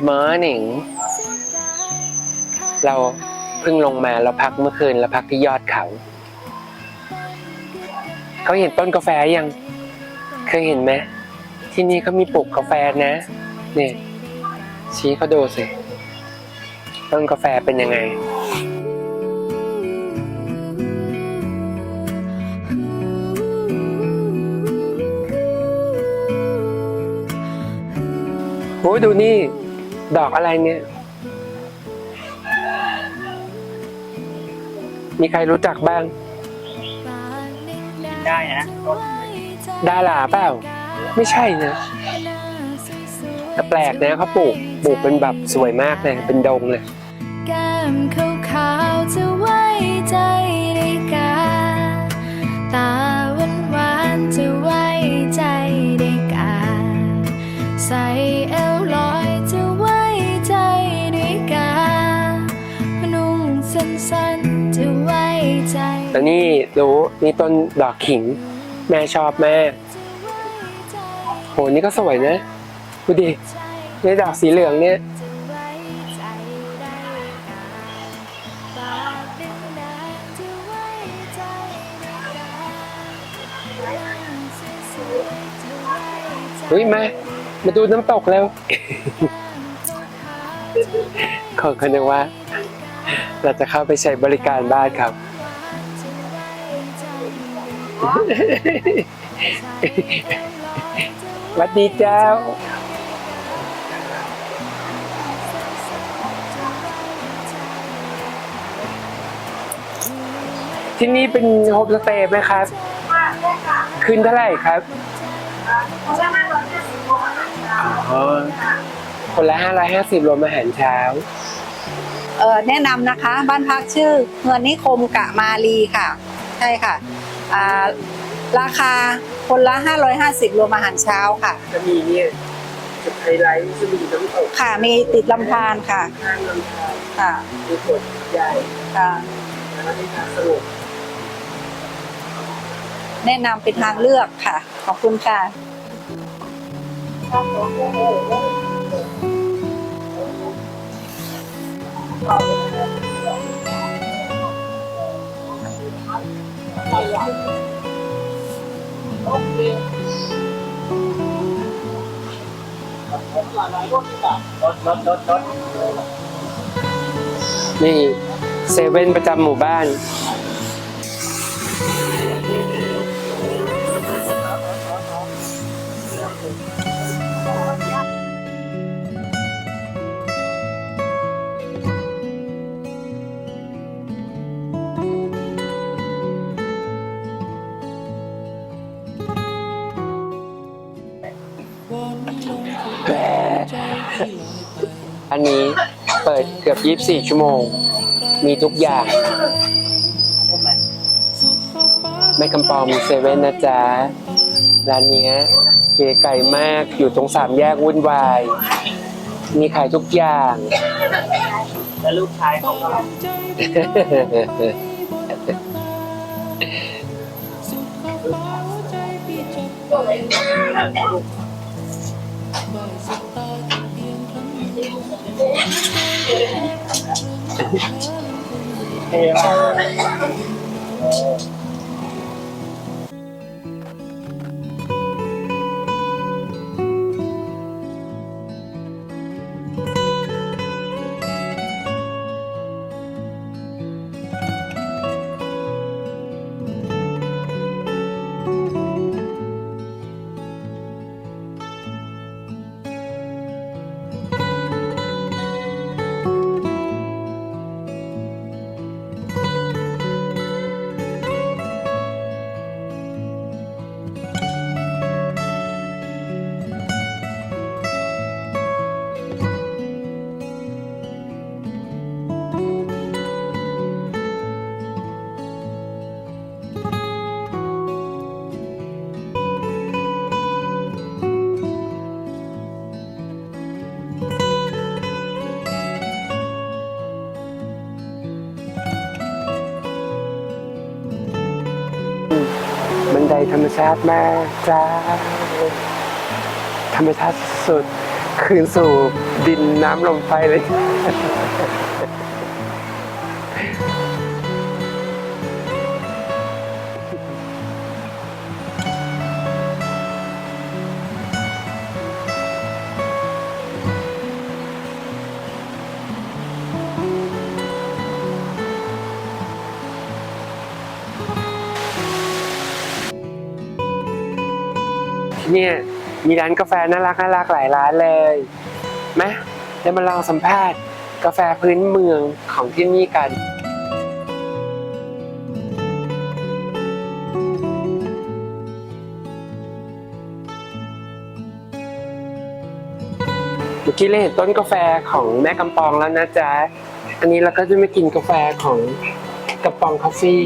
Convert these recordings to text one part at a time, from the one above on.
Good morning เราเพิ่งลงมาเราพักเมื่อคืนเราพักที่ยอดเขา เขาเห็นต้นกาแฟยัง เคยเห็นไหมที่นี่เขามีปลูกกาแฟนะเนี่ยชี้เขาดูสิต้นกาแฟเป็นยังไงโอ้ยดูนี่ ดอกอะไรเนี่ย มีใครรู้จักบ้าง ได้นะดาราเปล่า ไม่ใช่นะแต่แปลกนะเขาปลูกปลูกเป็นแบบสวยมากเลยเป็นดงเลยแก้มขาวๆจะไว้ใจได้กาตาหวานๆจะไว้ใจได้กาใส่เอวลอย แล้วนี่รู้นี่ต้นดอกขิง แม่ชอบแม่โหนี่ก็สวยนะดูดินี่ดอกสีเหลืองเนี่ยเฮ้ยมามาดูน้ำตกแล้วขอคนนึงว่า เราจะเข้าไปใช้บริการบ้านครับ สวัสดีเจ้า ที่นี่เป็นโฮมสเตย์ไหมครับ คืนเท่าไหร่ครับอ๋อคนละห้าร้อยห้าสิบรวมอาหารเช้าเออแนะนำนะคะ บ้านพักชื่อเงินนิคมกะมาลีค่ะ ใช่ค่ะอ่า ราคาคนละ 550 รวมอาหารเช้าค่ะ จะมีเนี่ยจุดไฮไลท์จะมีน้ำตกค่ะมีติดลำธารค่ะ ข้างลำธารค่ะมีกดใหญ่ค่ะแล้วก็มีทางสรุปแนะนำเป็นทางเลือกค่ะ ขอบคุณค่ะรถ นี่เซเว่นประจำหมู่บ้าน อันนี้เปิดเกือบ 24 ชั่วโมง มีทุกอย่างแม่กำปองมีเซเว่นนะจ๊ะ ร้านนี้เก๋ไก่มากอยู่ตรงสามแยกวุ่นวาย มีขายทุกอย่าง แล้วลูกชายเขาก็เท่มาก บั ธรรมชาติมากจ้าธรรมชาติสุดคืนสู่ดินน้ำลมไฟเลย เนี่ยมีร้านกาแฟน่ารักน่ารักหลายร้านเลยไหมเดี๋ยวมาลองสัมภาษณ์ กาแฟพื้นเมืองของที่นี่กันเมื่อกี้เราเห็นต้นกาแฟของแม่กำปองแล้วนะจ๊ะ อันนี้เราก็จะมากินกาแฟของกำปองคอฟฟี่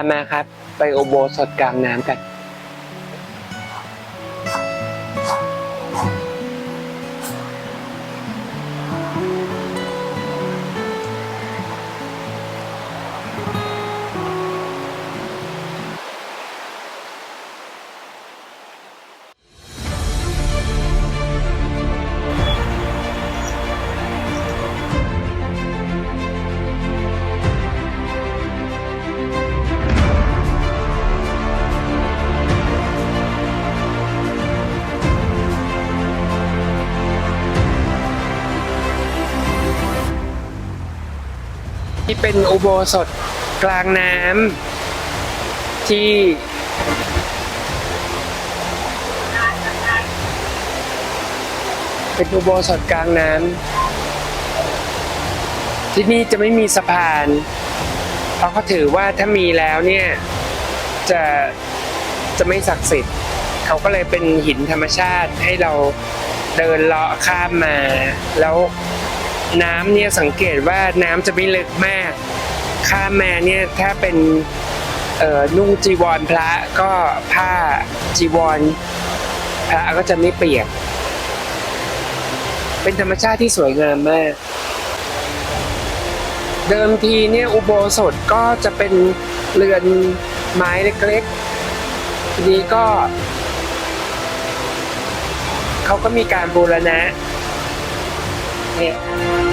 ามมาครับ ไปโอโบสถกลางน้ำกัน ที่เป็นอุโบสถกลางน้ำที่เป็นอุโบสถกลางน้ำที่นี่จะไม่มีสะพาน เพราะเขาถือว่าถ้ามีแล้วเนี่ย จะจะไม่ศักดิ์สิทธิ์เขาก็เลยเป็นหินธรรมชาติให้เราเดินเลาะข้ามมาแล้ว น้ำเนี่ยสังเกตว่าน้ำจะไม่ลึกมาก ข้ามมาเนี่ยถ้าเป็นนุ่งจีวรพระก็ผ้าจีวรพระก็จะไม่เปียก เป็นธรรมชาติที่สวยงามมาก เดิมทีเนี่ยอุโบสถก็จะเป็นเรือนไม้เล็กๆ ทีนี้ก็ เขาก็มีการบูรณะ เนี่ย